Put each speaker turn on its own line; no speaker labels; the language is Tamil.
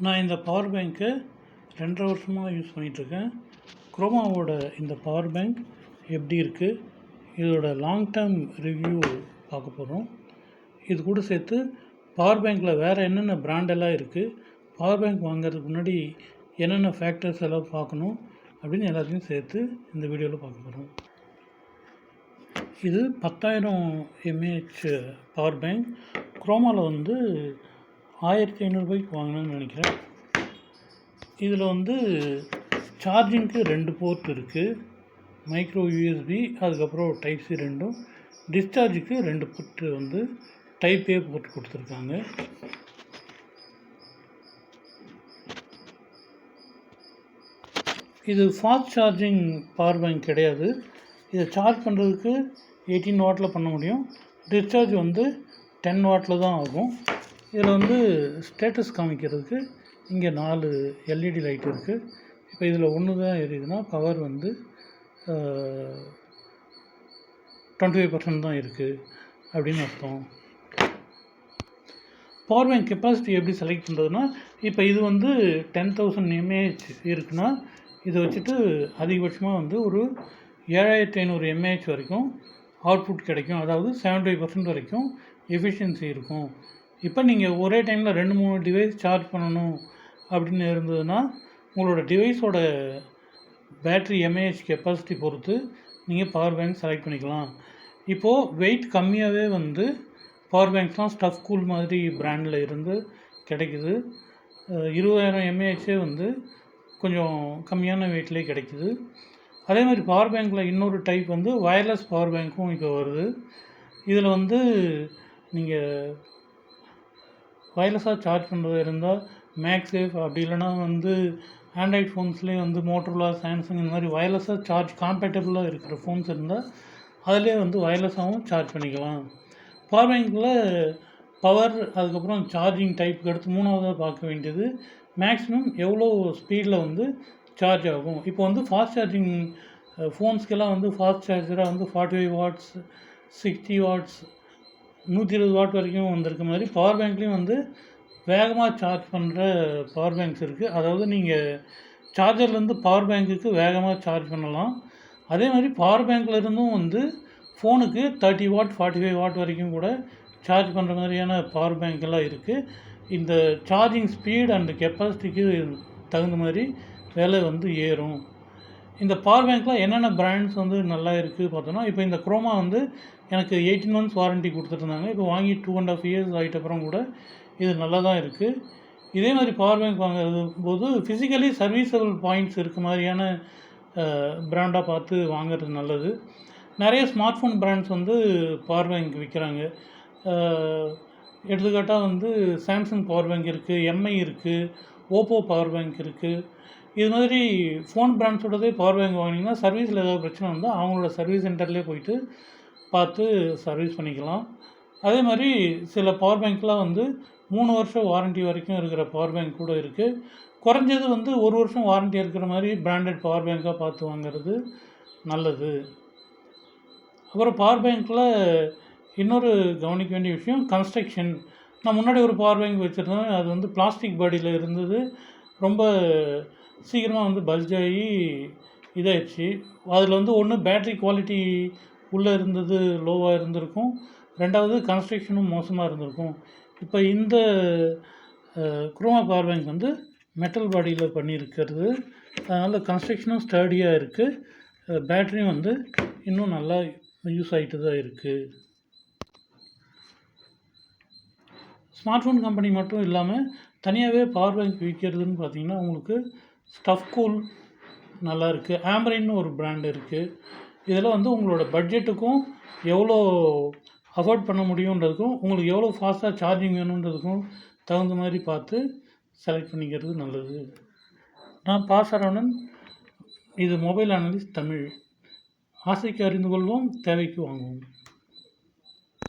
நான் இந்த பவர் பேங்க்கை ரெண்டரை வருஷமாக யூஸ் பண்ணிகிட்ருக்கேன் குரோமாவோட இந்த பவர் பேங்க் எப்படி இருக்குது இதோட லாங் டேர்ம் ரிவ்யூ பார்க்க போகிறோம் இது கூட சேர்த்து பவர் பேங்க்கில் வேறு என்னென்ன பிராண்டெல்லாம் இருக்குது பவர் பேங்க் வாங்குறதுக்கு முன்னாடி என்னென்ன ஃபேக்டர்ஸ் எல்லாம் பார்க்கணும் அப்படின்னு எல்லாத்தையும் சேர்த்து இந்த வீடியோவில் பார்க்க போகிறோம் இது பத்தாயிரம் எம்ஏஹெச் பவர் பேங்க் குரோமாவில் வந்து ஆயிரத்தி ஐநூறுபாய்க்கு வாங்கினேன்னு நினைக்கிறேன். இதில் வந்து சார்ஜிங்க்கு ரெண்டு போர்ட் இருக்குது மைக்ரோ யூஎஸ்பி அதுக்கப்புறம் டைப் சி ரெண்டும். டிஸ்சார்ஜுக்கு ரெண்டு போர்ட்டு வந்து டைப் ஏ போர்ட் கொடுத்துருக்காங்க. இது ஃபாஸ்ட் சார்ஜிங் பவர் பேங்க் கிடையாது. இதை சார்ஜ் பண்ணுறதுக்கு எயிட்டீன் வாட்டில் பண்ண முடியும். டிஸ்சார்ஜ் வந்து டென் வாட்டில் தான் ஆகும். இதில் வந்து ஸ்டேட்டஸ் காமிக்கிறதுக்கு இங்கே நாலு எல்இடி லைட் இருக்குது இப்போ இதில் ஒன்று தான் எரியுதுன்னா பவர் வந்து டுவெண்ட்டி ஃபைவ் பர்சன்ட் தான் இருக்குது அப்படின்னு அர்த்தம். பவர் பேங்க் கெப்பாசிட்டி எப்படி செலக்ட் பண்ணுறதுன்னா இப்போ இது வந்து டென் தௌசண்ட் எம்ஏஹெச் இருக்குன்னா இதை வச்சுட்டு அதிகபட்சமாக வந்து ஒரு ஏழாயிரத்தி ஐநூறு எம்ஏஹெச் வரைக்கும் அவுட்புட் கிடைக்கும். அதாவது செவன்ட்டி ஃபைவ் பர்சன்ட் வரைக்கும் எஃபிஷியன்சி இருக்கும். இப்போ நீங்கள் ஒரே டைமில் ரெண்டு மூணு டிவைஸ் சார்ஜ் பண்ணணும் அப்படின்னு இருந்ததுன்னா உங்களோட டிவைஸோட பேட்ரி எம்ஏஹெச் கெப்பாசிட்டி பொறுத்து நீங்கள் பவர் பேங்க் செலக்ட் பண்ணிக்கலாம். இப்போது வெயிட் கம்மியாகவே வந்து பவர் பேங்க்ஸ்லாம் ஸ்டஃப் கூல் மாதிரி பிராண்டில் இருந்து கிடைக்குது. இருபதாயிரம் எம்ஏஹெச்சே வந்து கொஞ்சம் கம்மியான வெயிட்லேயே கிடைக்குது. அதே மாதிரி பவர் பேங்க்கில் இன்னொரு டைப் வந்து வயர்லெஸ் பவர் பேங்க்கும் இப்போ வருது. இதில் வந்து நீங்கள் வயர்லெஸ்ஸாக சார்ஜ் பண்ணுறது இருந்தால் மேக்ஸேஃப் அப்படி இல்லைனா வந்து ஆண்ட்ராய்ட் ஃபோன்ஸ்லேயே வந்து மோட்டோரோலா சாம்சங் இந்த மாதிரி வயர்லெஸ்ஸாக சார்ஜ் காம்பேட்டபிளாக இருக்கிற ஃபோன்ஸ் இருந்தால் அதிலே வந்து வயர்லெஸ்ஸாகவும் சார்ஜ் பண்ணிக்கலாம். பவர் பேங்க்கில் பவர் அதுக்கப்புறம் சார்ஜிங் டைப்புக்கு அடுத்து மூணாவதாக பார்க்க வேண்டியது மேக்ஸிமம் எவ்வளோ ஸ்பீடில் வந்து சார்ஜ் ஆகும். இப்போ வந்து ஃபாஸ்ட் சார்ஜிங் ஃபோன்ஸ்க்கெல்லாம் வந்து ஃபாஸ்ட் சார்ஜராக வந்து forty five watts sixty watts நூற்றி இருபது வாட் வரைக்கும் வந்திருக்க மாதிரி பவர் பேங்க்லேயும் வந்து வேகமாக சார்ஜ் பண்ணுற பவர் பேங்க்ஸ் இருக்குது அதாவது நீங்கள் சார்ஜர்லேருந்து பவர் பேங்க்குக்கு வேகமாக சார்ஜ் பண்ணலாம். அதே மாதிரி பவர் பேங்க்லேருந்தும் இருந்தும் வந்து ஃபோனுக்கு thirty watt forty five watt வரைக்கும் கூட சார்ஜ் பண்ணுற மாதிரியான பவர் பேங்க்கெல்லாம் இருக்குது இந்த சார்ஜிங் ஸ்பீட் அண்டு கெப்பாசிட்டிக்கு தகுந்த மாதிரி விலை வந்து ஏறும். இந்த பவர் பேங்க்கில் என்னென்ன பிராண்ட்ஸ் வந்து நல்லா இருக்குது பார்த்தோன்னா இப்போ இந்த குரோமா வந்து எனக்கு எயிட்டீன் மந்த்ஸ் வாரண்ட்டி கொடுத்துட்ருந்தாங்க இப்போ வாங்கி டூ அண்ட் ஆஃப் இயர்ஸ் ஆகிட்ட அப்புறம் கூட இது நல்லா தான் இருக்குது இதே மாதிரி பவர் பேங்க் வாங்குறது போது ஃபிசிக்கலி சர்வீஸபிள் பாயிண்ட்ஸ் இருக்க மாதிரியான பிராண்டாக பார்த்து வாங்குறது நல்லது. நிறைய ஸ்மார்ட் ஃபோன் பிராண்ட்ஸ் வந்து பவர் பேங்க் விற்கிறாங்க எடுத்துக்காட்டாக வந்து சாம்சங் பவர் பேங்க் இருக்குது எம்ஐ இருக்குது ஓப்போ பவர் பேங்க் இருக்குது இது மாதிரி ஃபோன் பிராண்ட்ஸோடது பவர் பேங்க் வாங்கினீங்கன்னா சர்வீஸில் ஏதாவது பிரச்சனை வந்தால் அவங்களோட சர்வீஸ் சென்டர்லேயே போயிட்டு பார்த்து சர்வீஸ் பண்ணிக்கலாம். அதே மாதிரி சில பவர் பேங்க்லாம் வந்து மூணு வருஷம் வாரண்ட்டி வரைக்கும் இருக்கிற பவர் பேங்க் கூட இருக்குது குறைஞ்சது வந்து ஒரு வருஷம் வாரண்ட்டி இருக்கிற மாதிரி பிராண்டட் பவர் பேங்க்காக பார்த்து வாங்கிறது நல்லது. அப்புறம் பவர் பேங்க்கில் இன்னொரு கவனிக்க வேண்டிய விஷயம் கன்ஸ்ட்ரக்ஷன் நான் முன்னாடி ஒரு பவர் பேங்க் வச்சுருந்தேன். அது வந்து பிளாஸ்டிக் பாடியில் இருந்தது. ரொம்ப சீக்கிரமாக வந்து பல்ஜ் ஆகி இதாகிடுச்சு அதில் வந்து ஒன்று பேட்ரி குவாலிட்டி உள்ளே இருந்தது லோவாக இருந்திருக்கும். ரெண்டாவது கன்ஸ்ட்ரக்ஷனும் மோசமாக இருந்திருக்கும். இப்போ இந்த குரோமா பவர் பேங்க் வந்து மெட்டல் பாடியில் பண்ணியிருக்கிறது. அதனால் கன்ஸ்ட்ரக்ஷனும் ஸ்டடியாக இருக்குது பேட்ரியும் வந்து இன்னும் நல்லா யூஸ் ஆகிட்டு தான் இருக்குது ஸ்மார்ட் ஃபோன் கம்பெனி மட்டும் இல்லாமல் தனியாகவே பவர் பேங்க் விற்கிறதுன்னு பார்த்தீங்கன்னா உங்களுக்கு ஸ்டஃப் கூல் நல்லா இருக்குது ஆம்பரின்னு ஒரு பிராண்ட் இருக்குது இதில் வந்து உங்களோட பட்ஜெட்டுக்கும் எவ்வளோ அஃபோர்ட் பண்ண முடியுன்றதுக்கும் உங்களுக்கு எவ்வளோ ஃபாஸ்ட்டாக சார்ஜிங் வேணுன்றதுக்கும் தகுந்த மாதிரி பார்த்து செலக்ட் பண்ணிக்கிறது நல்லது. நான் பாசரவணன் இது மொபைல் அனலிஸ்ட் தமிழ். ஆசைக்கு அறிந்து கொள்வோம் தேவைக்கு வாங்குவோம்.